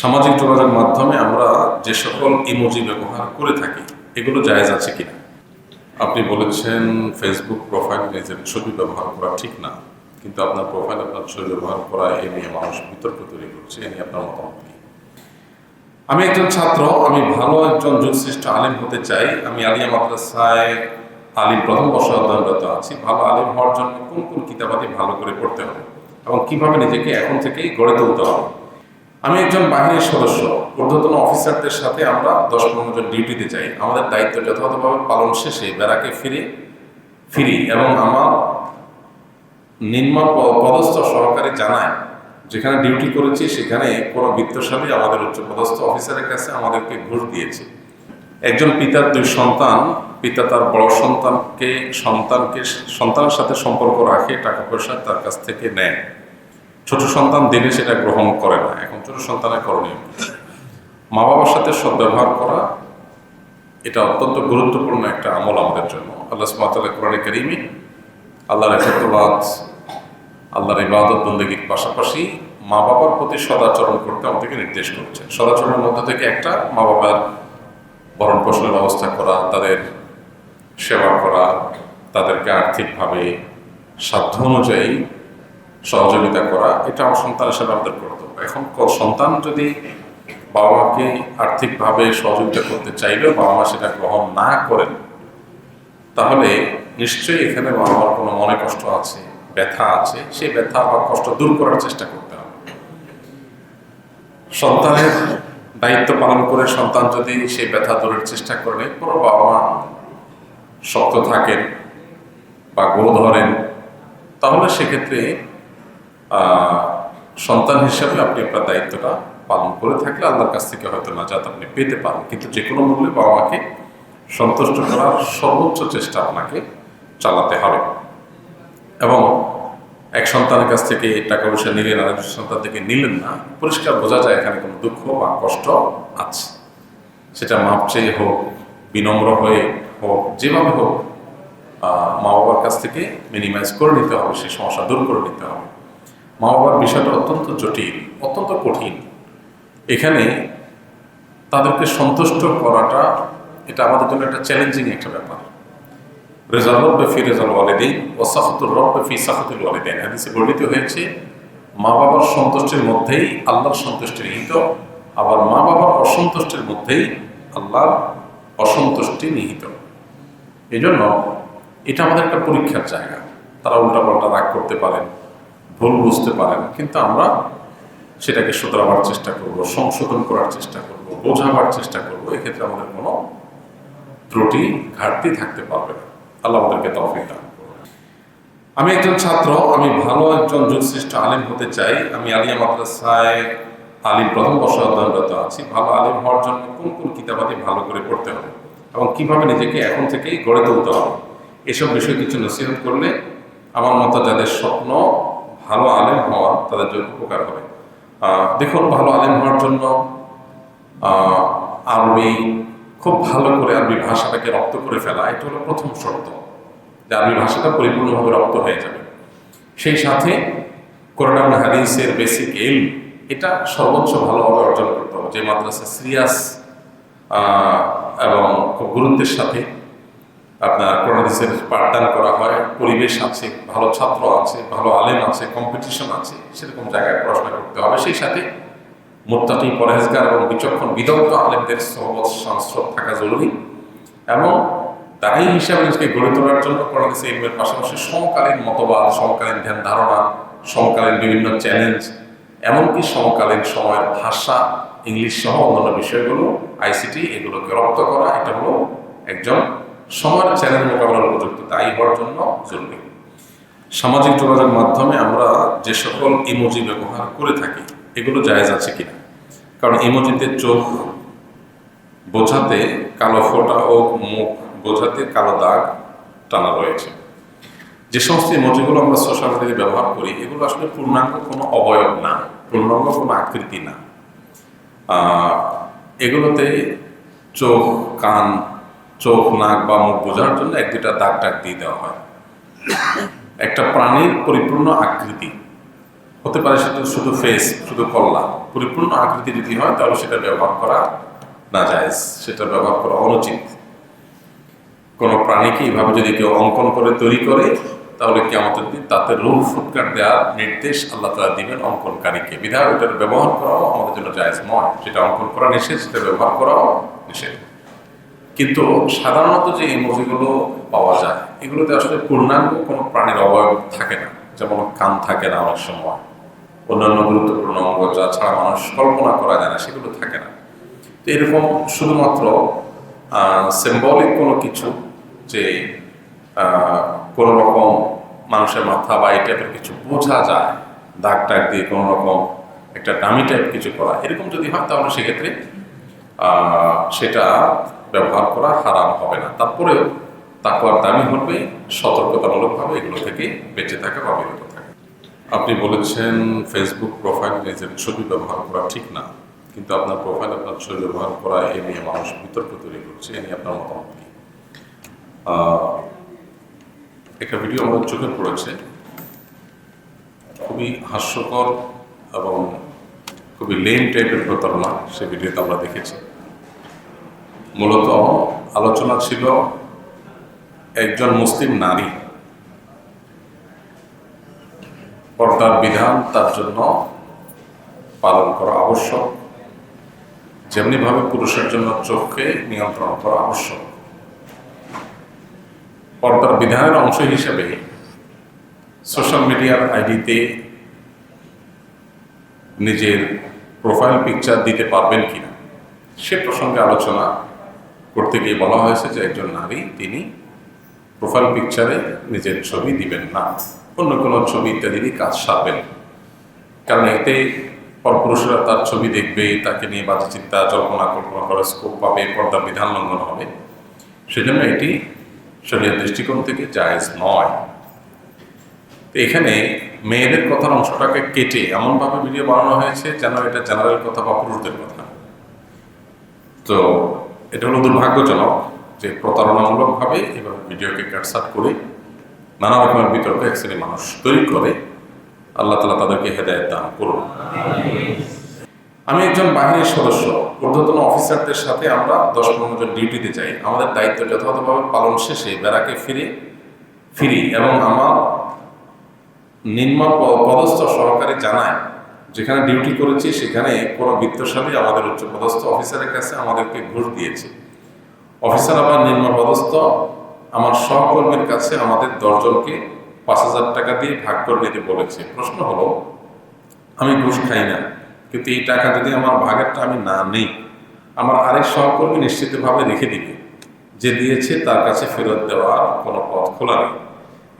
সামাজিক যোগাযোগ মাধ্যমে আমরা যে সকল ইমোজি ব্যবহার করে থাকি, এগুলো জায়েজ আছে কিনা? আপনি বলেছেন ফেসবুক প্রোফাইল নিজের ছবি ব্যবহার করা ঠিক না, কিন্তু আপনার প্রোফাইল আপনার ছবি ব্যবহার করা, এ নিয়ে মানুষ বিতর্ক তৈরি করছে, এ নিয়ে আপনার মতামত কি? আমি একজন ছাত্র, আমি ভালো একজন যুগশ্রেষ্ঠ আলিম হতে চাই, আমি আলিয়া মাদ্রাসায় আলিম প্রথম বর্ষ অধ্যয়নরত আছি, ভালো আলিম হওয়ার জন্য কোন কোন কিতাবাদি ভালো করে পড়তে হবে এবং কীভাবে নিজেকে এখন থেকেই গড়ে তুলতে হবে? আমি একজন বাহিনীর সদস্য। ঊর্ধ্বতন অফিসারদের সাথে আমরা দশ পনেরো জন ডিউটিতে যাই। আমাদের দায়িত্ব যথাযথভাবে পালন শেষে বেড়াকে ফিরে ফিরি এবং আমার নিম্ন পদস্থ সহকারে জানায়, যেখানে ডিউটি করেছি, সেখানে কোনো বিত্তশালী আমাদের উচ্চ পদস্থ অফিসারের কাছে আমাদেরকে ঘুষ দিয়েছে। একজন পিতার দুই সন্তান, পিতা তার বড় সন্তানকে সন্তানকে, সন্তানের সাথে সম্পর্ক রাখে, টাকা পয়সা তার কাছ থেকে নেয়। ছোট সন্তান দিলে সেটা গ্রহণ করে না। এখন ছোট সন্তানের করণীয় মা বাবার সাথে সদ্ব্যবহার করা, এটা অত্যন্ত গুরুত্বপূর্ণ একটা আমল আমাদের জন্য। আল্লাহ সুমাতাল্লাহ কোরআনে করিমি আল্লাহর একত্রবাদ আল্লাহর ইবাদত বন্দীগীর পাশাপাশি মা বাবার প্রতি সদাচরণ করতে আমাদেরকে নির্দেশ করছে সদাচরণের মধ্যে থেকে একটা মা বাবার ভরণ পোষণের ব্যবস্থা করা, তাদের সেবা করা, তাদেরকে আর্থিকভাবে সাধ্য অনুযায়ী সহযোগিতা করা, এটা আমার সন্তান হিসেবে আমাদের কর্তব্য এখন সন্তান যদি বাবা মাকে আর্থিকভাবে সহযোগিতা করতে চাইলেও বাবা মা সেটা গ্রহণ না করেন, তাহলে নিশ্চয়ই এখানে বাবা মার কোনো মনে কষ্ট আছে, ব্যথা আছে, সেই ব্যথা বা কষ্ট দূর করার চেষ্টা করতে হবে। সন্তানের দায়িত্ব পালন করে সন্তান যদি সেই ব্যথা দূরের চেষ্টা করে পুরো বাবা মা শক্ত থাকেন বা গো ধরেন, তাহলে সেক্ষেত্রে সন্তান হিসাবে আপনি আপনার দায়িত্বটা পালন করে থাকলে আল্লাহর কাছ থেকে হয়তো না নাজাত আপনি পেতে পারেন। কিন্তু যে কোনো মূল্যে বাবা মাকে সন্তুষ্ট করার সর্বোচ্চ চেষ্টা আপনাকে চালাতে হবে। এবং এক সন্তানের কাছ থেকে টাকা পয়সা নিলেন আর একজন সন্তান থেকে নিলেন না, পরিষ্কার বোঝা যায় এখানে কোনো দুঃখ বা কষ্ট আছে। সেটা মাপ চেয়ে হোক, বিনম্র হয়ে হোক, যেভাবে হোক মা বাবার কাছ থেকে মিনিমাইজ করে নিতে হবে সেই সমস্যা দূর করে নিতে হবে। মা বাবার বিষয়টা অত্যন্ত জটিল, অত্যন্ত কঠিন। এখানে তাদেরকে সন্তুষ্ট করাটা, এটা আমাদের জন্য একটা চ্যালেঞ্জিং একটা ব্যাপার। রেজাল রব্বে ফি রেজাল ওয়ালিদিন ও রব্বে ফি সাফতুল ওয়ালিদিন হাদিসে বর্ণিত হয়েছে মা বাবার সন্তুষ্টির মধ্যেই আল্লাহর সন্তুষ্টি নিহিত, আবার মা বাবার অসন্তুষ্টির মধ্যেই আল্লাহর অসন্তুষ্টি নিহিত। এই জন্য এটা আমাদের একটা পরীক্ষার জায়গা। তারা উল্টাপাল্টা রাগ করতে পারেন ভুল বুঝতে পারেন, কিন্তু আমরা সেটাকে শুধরাবার চেষ্টা করব, সংশোধন করার চেষ্টা করব, বোঝাবার চেষ্টা করব, এক্ষেত্রে আমাদের কোনো ত্রুটি, ঘাটতি থাকতে পারবে না। আল্লাহ আমাদেরকে তৌফিক দান আমি একজন ছাত্র, আমি ভালো একজন যুগশ্রেষ্ঠ আলিম হতে চাই। আমি আলিয়া মাদ্রাসায় আলিম প্রথম বর্ষ অধ্যয়নরত আছি। ভালো আলিম হওয়ার জন্য কোন কোন কিতাবাদি ভালো করে পড়তে হবে এবং কীভাবে নিজেকে এখন থেকেই গড়ে তুলতে হবে, এসব বিষয়ে কিছু নসিহত করলে আমার মতো যাদের স্বপ্ন তাদের জন্য উপকার হবে। দেখুন, ভালো আলেম হওয়ার জন্য আরবি খুব ভালো করে আরবি ভাষাটাকে রপ্ত করে ফেলা, এটা হলো প্রথম শর্ত, যে আরবি ভাষাটা পরিপূর্ণভাবে রপ্ত হয়ে যাবে। সেই সাথে কোরআন এবং হাদিসের বেসিক এল এটা সর্বোচ্চ ভালোভাবে অর্জন করতে হবে। যে মাদ্রাসা সিরিয়াস এবং খুব গুরুত্বের সাথে আপনার কোরআন হাদিসের পাঠদান করা হয়। পরিবেশ আছে, ভালো ছাত্র আছে, ভালো আলেম আছে কম্পিটিশন আছে, সেরকম জায়গায় পড়াশোনা করতে হবে। সেই সাথে মোত্তাকি, পরহেজগার এবং বিচক্ষণ, বিদগ্ধ আলেমদের সহবত সংস্রব থাকা জরুরি এবং দায়ী হিসাবে নিজেকে গড়ে তোলার জন্য কোরআন হাদিসের ইলমের পাশাপাশি সমকালীন মতবাদ, সমকালীন ধ্যান ধারণা, সমকালীন বিভিন্ন চ্যালেঞ্জ এমনকি সমকালীন সময়ের ভাষা, ইংলিশ সহ অন্যান্য বিষয়গুলো, আইসিটি, এগুলোকে রপ্ত করা, এটা হলো একজন সময়ের চ্যানেল মোকাবেলার উপযুক্ত দায়ী হওয়ার জন্য জরুরি। সামাজিক যোগাযোগ মাধ্যমে আমরা যে সকল ইমোজি ব্যবহার করে থাকি, এগুলো জায়েজ আছে কিনা? কারণ ইমোজিতে চোখ বোঝাতে কালো ফোঁটা ও মুখ বোঝাতে কালো দাগ টানা রয়েছে। যে সমস্ত ইমোজিগুলো আমরা সোশ্যাল মিডিয়াতে ব্যবহার করি, এগুলো আসলে পূর্ণাঙ্গ কোনো অবয়ব না, পূর্ণাঙ্গ কোনো আকৃতি না। এগুলোতে চোখ, কান চোখ, নাক বা মুখ বোঝার জন্য এক দুটা দাগ টাগ দিয়ে দেওয়া হয়। একটা প্রাণীর পরিপূর্ণ আকৃতি হতে পারে সেটা শুধু ফেস শুধু কল্লা। পরিপূর্ণ আকৃতি যদি হয়, তাহলে সেটা ব্যবহার করা না যায় সেটা ব্যবহার করা অনুচিত। কোনো প্রাণীকে এইভাবে যদি কেউ অঙ্কন করে, তৈরি করে, তাহলে কি আমাদের দিন তাতে রুল ফুটকার দেওয়ার নির্দেশ আল্লাহ তালা দিবেন অঙ্কনকারীকে। বিধায় ওটার ব্যবহার করাও আমাদের জন্য জায়জ নয়। সেটা অঙ্কন করা নিষেধ, সেটা ব্যবহার করাও নিষেধ। কিন্তু সাধারণত যে ইমোজিগুলো পাওয়া যায়, এগুলোতে আসলে পূর্ণাঙ্গ কোনো প্রাণীর অবয়ব থাকে না। যেমন কান থাকে না অনেক সময়। অন্যান্য গুরুত্বপূর্ণ অঙ্গ যা ছাড়া মানুষ কল্পনা করা যায় না, সেগুলো থাকে না। তো এরকম শুধুমাত্র সিম্বলিক কোনো কিছু যে কোনো রকম মানুষের মাথা বা এই টাইপের কিছু বোঝা যায়, দাগ টাগ দিয়ে কোনো রকম একটা দামি টাইপ কিছু করা, এরকম যদি হয় তাহলে সেক্ষেত্রে সেটা ব্যবহার করা হারাম হবে না। তারপরেও তাকুয়ার দামি হবে, সতর্কতামূলকভাবে এগুলো থেকে বেঁচে থাকা বা বিরত থাকা। আপনি বলেছেন ফেসবুক প্রোফাইল নিজের ছবি ব্যবহার করা ঠিক না, কিন্তু আপনার প্রোফাইল আপনার ছবি ব্যবহার করা, এ নিয়ে মানুষ বিতর্ক তৈরি করছে, এ নিয়ে আপনার মতামত কি? একটা ভিডিও আমাদের চোখে পড়েছে, খুবই হাস্যকর এবং খুবই লেম টাইপের প্রতারণা সে ভিডিওতে আমরা দেখেছি। মূলত আলোচনা ছিল একজন মুসলিম নারী। পর্দার বিধান তার জন্য পালন করা আবশ্যক। যেমনিভাবে পুরুষের জন্য চোখকে নিয়ন্ত্রণ করা আবশ্যক। পর্দার বিধানের অংশ হিসেবে সোশ্যাল মিডিয়ার আইডিতে নিজের প্রোফাইল পিকচার দিতে পারবেন কিনা, সে প্রসঙ্গে আলোচনা করতে গিয়ে বলা হয়েছে যে একজন নারী তিনি প্রোফাইল পিকচারে নিজের ছবি দিবেন না। অন্য কোনো ছবি ইত্যাদি কাজ সারবেন। কারণ এতে পরপুরুষরা তার ছবি দেখবে, তাকে নিয়ে বাজে চিন্তা, জল্পনা, কল্পনা করে স্কোপ পাবে পর্দার বিধান লঙ্ঘন হবে। সেজন্য এটি শরীরের দৃষ্টিকোণ থেকে জায়েজ নয়। তো এখানে মেয়েদের কথার অংশটাকে কেটে এমনভাবে ভিডিও বানানো হয়েছে যেন এটা জেনারেল কথা বা পুরুষদের কথা। তো এটা হলো দুর্ভাগ্যজনক যে প্রতারণামূলকভাবে এভাবে ভিডিওকে ক্যাটসাট করে নানা রকমের বিতর্ক এক মানুষ তৈরি করে। আল্লাহ তালা তাদেরকে হেদায়ত দান করুন। আমি একজন বাহিনীর সদস্য। ঊর্ধ্বতন অফিসারদের সাথে আমরা দশ পনেরো জন ডিউটিতে যাই। আমাদের দায়িত্ব যথাযথভাবে পালন শেষে বেড়াকে ফিরে, ফিরি এবং আমার নিম্ন পদস্থ সহকারী জানায় যেখানে ডিউটি করেছি, সেখানে কোনো বিত্তশালী আমাদের উচ্চ পদস্থ অফিসারের কাছে আমাদেরকে ঘুষ দিয়েছে। অফিসার আবার নিম্ন পদস্থ আমার সহকর্মীর কাছে আমাদের দশজনকে পাঁচ হাজার টাকা দিয়ে ভাগ করে নিতে বলেছে। প্রশ্ন হলো, আমি ঘুষ খাই না, কিন্তু এই টাকা যদি আমার ভাগেরটা আমি না নেই, আমার আরেক সহকর্মী নিশ্চিতভাবে রেখে দিবে। যে দিয়েছে তার কাছে ফেরত দেওয়ার কোনো পথ খোলা নেই।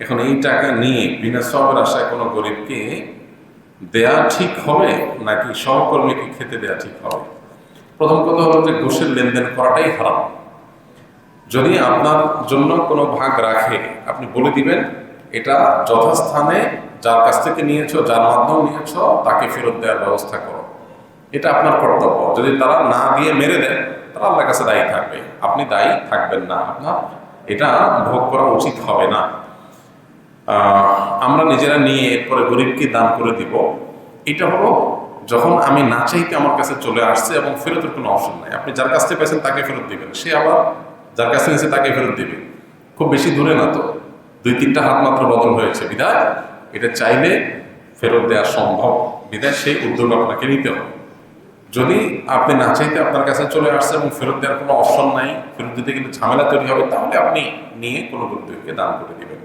এখন এই টাকা নিয়ে বিনা সবের আশায় কোনো গরিবকে দেয়া ঠিক হবে নাকি সহকর্মীকে খেতে দেয়া ঠিক হবে? প্রথম কথা হলো যে ঘুষের লেনদেন করাটাই হারাম। যদি আপনার জন্য কোনো ভাগ রাখে, আপনি বলে দিবেন, এটা যথাস্থানে যার কাছ থেকে নিয়েছো, যার মাধ্যম নিয়েছো, তাকে ফেরত দেওয়ার ব্যবস্থা করো। এটা আপনার কর্তব্য। যদি তারা না দিয়ে মেরে দেন, তারা আল্লাহর কাছে দায়ী থাকবে। আপনি দায়ী থাকবেন না। আপনার এটা ভোগ করা উচিত হবে না। আমরা নিজেরা নিয়ে এরপরে গরিবকে দান করে দিব। এটা হলো যখন আমি না চাইতে আমার কাছে চলে আসছে এবং ফেরতের কোনো অপশন নাই। আপনি যার কাছ থেকে পেয়েছেন তাকে ফেরত দিবেন। সে আবার যার কাছে নিয়েছে তাকে ফেরত দিবে। খুব বেশি দূরে না তো। দুই তিনটা হাত মাত্র বদল হয়েছে। বিদায়? এটা চাইলে ফেরত দেওয়া সম্ভব। বিদায় সেই উদ্যোগ আপনাকে নিতে হবে। যদি আপনি না চাইতে আপনার কাছে চলে আসছে এবং ফেরত দেওয়ার কোনো অপশন নাই, ফেরত দিতে কিন্তু ঝামেলা তৈরি হবে, তাহলে আপনি নিয়ে কোনো গরিবকে দান করে দিবেন।